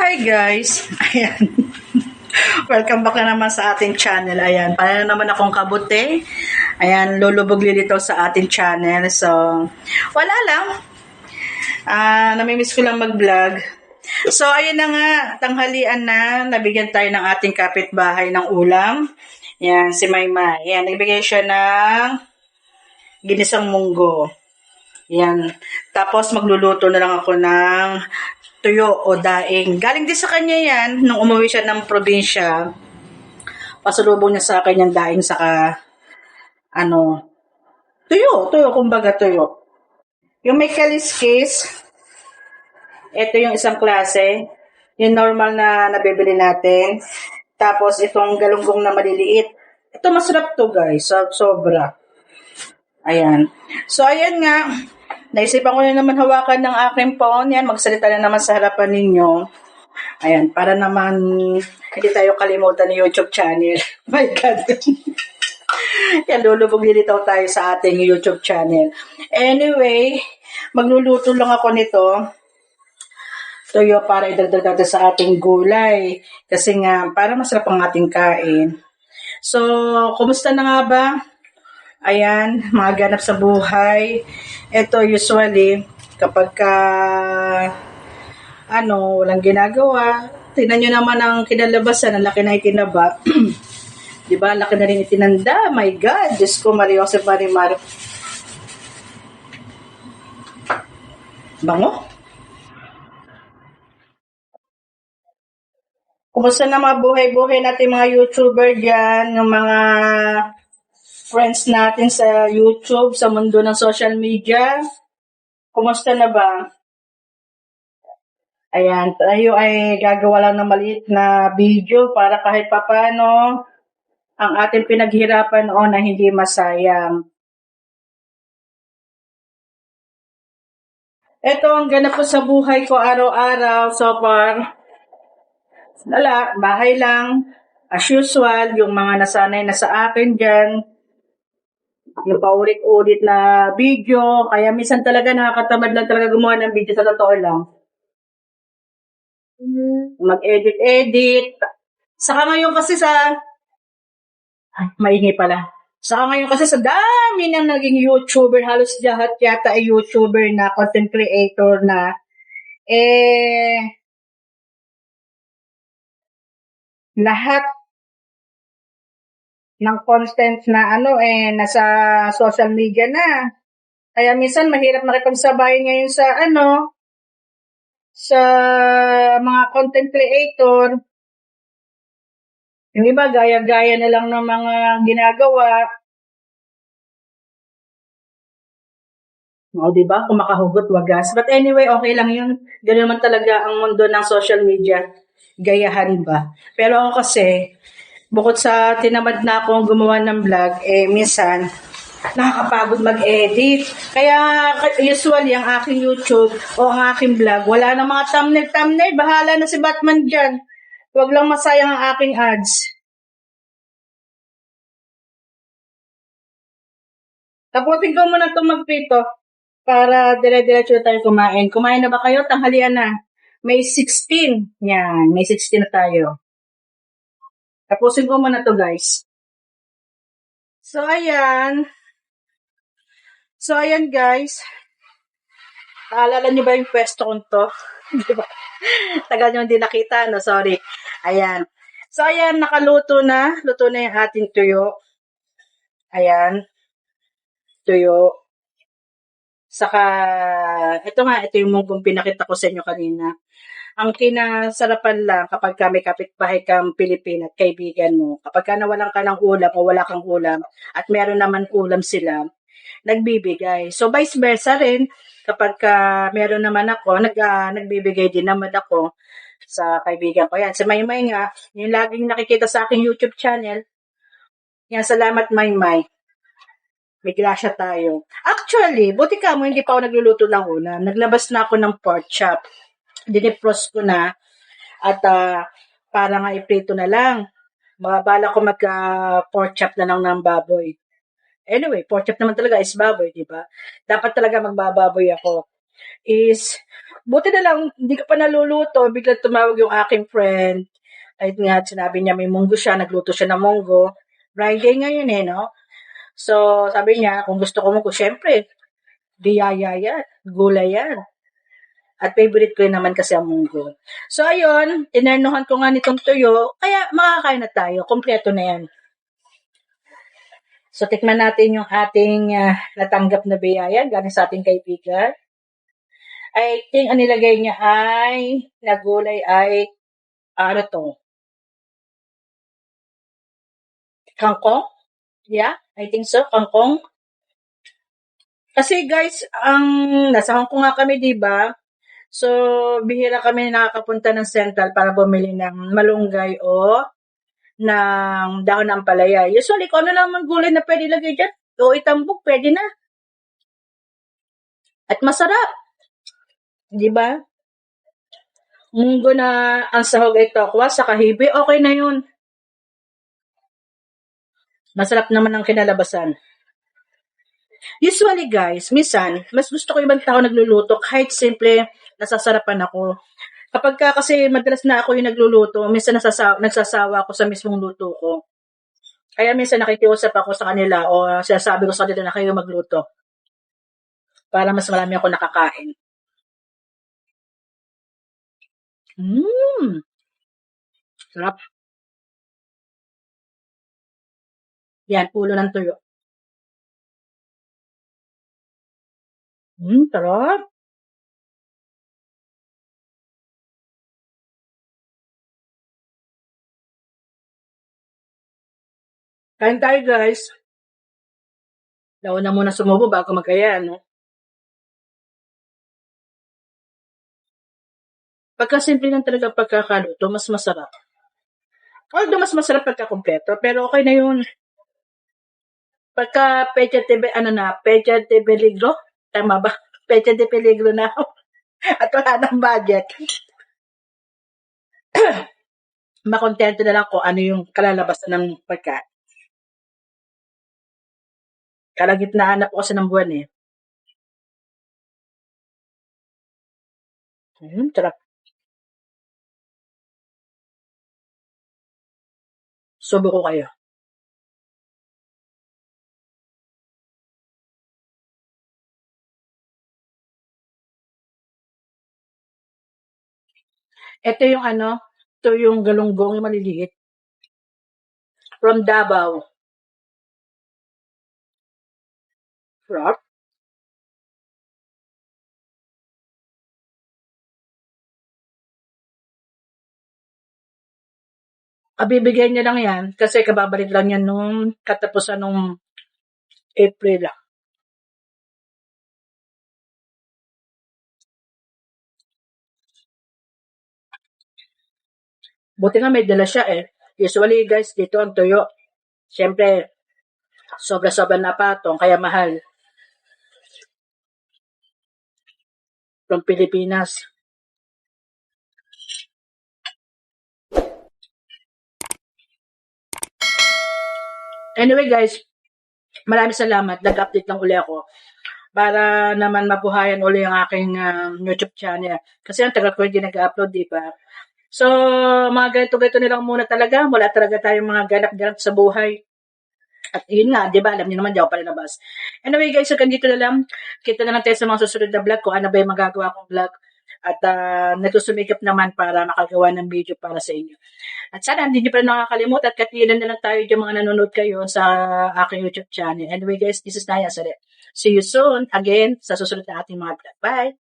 Hi guys! Ayan. Welcome back na naman sa ating channel. Ayan, para naman akong kabute. Ayan, lulubog lilitaw sa ating channel. So, wala lang. Ah, namimiss ko lang mag-vlog. So, ayun na nga, tanghalian na, nabigyan tayo ng ating kapitbahay ng ulam. Yan, si Mayma. Yan, nagbigay siya ng ginisang munggo. Yan. Tapos magluluto na lang ako ng tuyo o daing. Galing din sa kanya yan nung umuwi siya ng probinsya. Pasalubong niya sa akin yung daing saka ano, tuyo, tuyo, kumbaga tuyo. Yung may kaliskis, ito yung isang klase. Yung normal na nabibili natin. Tapos itong galunggong na maliliit. Ito masarap to guys. So, sobra. Ayan. So, ayan nga. Naisipan ko na naman hawakan ng aking phone. Yan, magsalita na naman sa harapan ninyo. Ayan, para naman hindi tayo kalimutan ng YouTube channel. My God. Yan, lulubog nilitaw tayo sa ating YouTube channel. Anyway, magluluto lang ako nito. Tuyo para idagdag natin sa ating gulay. Kasi nga, para masarap ang ating kain. So, kumusta na nga ba? Ayan, mga ganap sa buhay. Ito usually, kapag ka, ano, walang ginagawa, tingnan nyo naman ang kinalabasan, ang laki na itinaba. Di ba? Laki na rin itinanda. My God! Diyos ko, Maria Jose Marimar. Bango? Kumusta na mga buhay-buhay natin mga YouTuber dyan, yung mga friends natin sa YouTube, sa mundo ng social media? Kumusta na ba? Ayan, tayo ay gagawa lang ng maliit na video para kahit papano ang ating pinaghirapan noon na hindi masayang. Ito ang ganap ko sa buhay ko araw-araw so far. Wala, bahay lang. As usual, yung mga nasanay na sa akin dyan, yung paulit-ulit na video. Kaya minsan talaga nakakatamad lang talaga gumawa ng video sa totoo lang. Mag-edit-edit. Saka ngayon kasi sa... Ay, maingay pala. Saka ngayon kasi sa dami ng naging YouTuber, halos lahat yata ay YouTuber na, content creator na, eh, lahat ng content na ano eh nasa social media na. Kaya minsan mahirap makipagsabayan ngayon sa ano sa mga content creator. Yung iba gaya-gaya na lang ng mga ginagawa. O, di ba? Kung makahugot, wagas. But anyway, okay lang yun. Ganun naman talaga ang mundo ng social media gayahan ba. Pero ako kasi, bukod sa tinamad na akong gumawa ng vlog, eh minsan, nakakapagod mag-edit. Kaya usually ang aking YouTube o ang aking vlog, wala na mga thumbnail-thumbnail. Bahala na si Batman dyan. Huwag lang masayang ang aking ads. Taputin ko muna itong magprito para dire-diretso tayo kumain. Kumain na ba kayo? Tanghalian na. May 16. Yan, may 16 na tayo. Tapusin ko muna to guys. So, ayan. So, ayan guys. Naalala niyo ba yung pwesto kong to? Di ba? Tagal niyo hindi nakita, no? Sorry. Ayan. So, ayan, nakaluto na. Luto na yung ating tuyo. Ayan. Tuyo. Saka, ito nga, ito yung munggong pinakita ko sa inyo kanina. Ang kinasarapan lang kapag ka may kapitbahay kang Pilipin at kaibigan mo, kapag ka nawalan ka ng ulam o wala kang ulam at meron naman ulam sila, nagbibigay. So, vice versa rin, kapag ka meron naman ako, nag, uh, nagbibigay din naman ako sa kaibigan ko. Yan, si Maymay nga, yung laging nakikita sa aking YouTube channel. Yan, salamat Maymay. May grasya tayo. Actually, buti ka mo, hindi pa ako nagluluto ng ulam. Naglabas na ako ng pork chop. Dinipros ko na. At uh, para nga iprito na lang. Mabala ko mag uh, chop na lang ng baboy. Anyway, pork chop naman talaga is baboy, di ba? Dapat talaga magbababoy ako. is, buti na lang, hindi ka pa naluluto, biglang tumawag yung aking friend. Ay nga, sinabi niya may munggo siya, nagluto siya ng munggo. Friday ngayon eh, no? So, sabi niya, kung gusto ko munggo, syempre, diyaya yan, gulay yan. At favorite ko yun naman kasi ang munggo. So, ayun, tinernuhan ko nga nitong tuyo, kaya makakain na tayo. Kompleto na yan. So, tikman natin yung ating uh, natanggap na biyaya galing sa ating kaibigan. I think ang nilagay niya ay, nagulay ay, ano to? Kangkong? Yeah, I think so, kangkong. Kasi guys, ang nasa Hong Kong nga kami, 'di ba? So, bihira kami nakakapunta ng Central para bumili ng malunggay o ng dahon ng palaya. Usually, kung ano lang ang gulay na pwede lagay dyan, o itambok, pwede na. At masarap. Di ba? Munggo na ang sahog ay tokwa sa kahibi, okay na yun. Masarap naman ang kinalabasan. Usually guys, minsan, mas gusto ko ibang tao nagluluto kahit simple nasasarapan ako. Kapag ka kasi madalas na ako yung nagluluto, minsan nasasawa, nagsasawa ako sa mismong luto ko. Kaya minsan nakikiusap ako sa kanila o sinasabi ko sa kanila na kayo magluto. Para mas marami ako nakakain. Mmm! Sarap. Yan, pulo ng tuyo. Mmm, sarap. Kain tayo guys. Daw na muna sumubo bago magkaya, no? Pagka simple lang talaga pagkakaluto, mas masarap. Although mas masarap pagka kompleto, pero okay na yun. Pagka pecha de, ano na, pecha de peligro, tama ba? Pecha de peligro na At wala ng budget. Makontento na lang kung ano yung kalalabasan ng pagkain. Kalagitnaan na po kasi ng buwan eh. Hmm, sarap. Subo ko kayo. Ito yung ano, ito yung galunggong yung maliliit. From Davao. Sarap. Abibigay niya lang yan kasi kababalik lang yan nung katapusan nung April. Buti nga may dala siya eh. Usually guys, dito ang tuyo. Siyempre, sobra-sobra na patong, kaya mahal. From Pilipinas. Anyway guys, maraming salamat. Nag-update lang uli ako para naman mabuhayan uli ang aking uh, YouTube channel. Kasi ang tagal ko hindi nag-upload, di ba? So, mga ganito-ganito nilang muna talaga. Wala talaga tayong mga ganap-ganap sa buhay. At yun nga, di ba, alam niyo naman, di ako palalabas. Anyway guys, so ganito na lang. Kita na lang tayo sa mga susunod na vlog kung ano ba yung magagawa kong vlog. At uh, nagsusumikap naman para makagawa ng video para sa inyo. At sana hindi niyo pa nakakalimutan at katilan na lang tayo yung mga nanonood kayo sa aking YouTube channel. Anyway guys, this is Naya Sare. See you soon again sa susunod na ating mga vlog. Bye!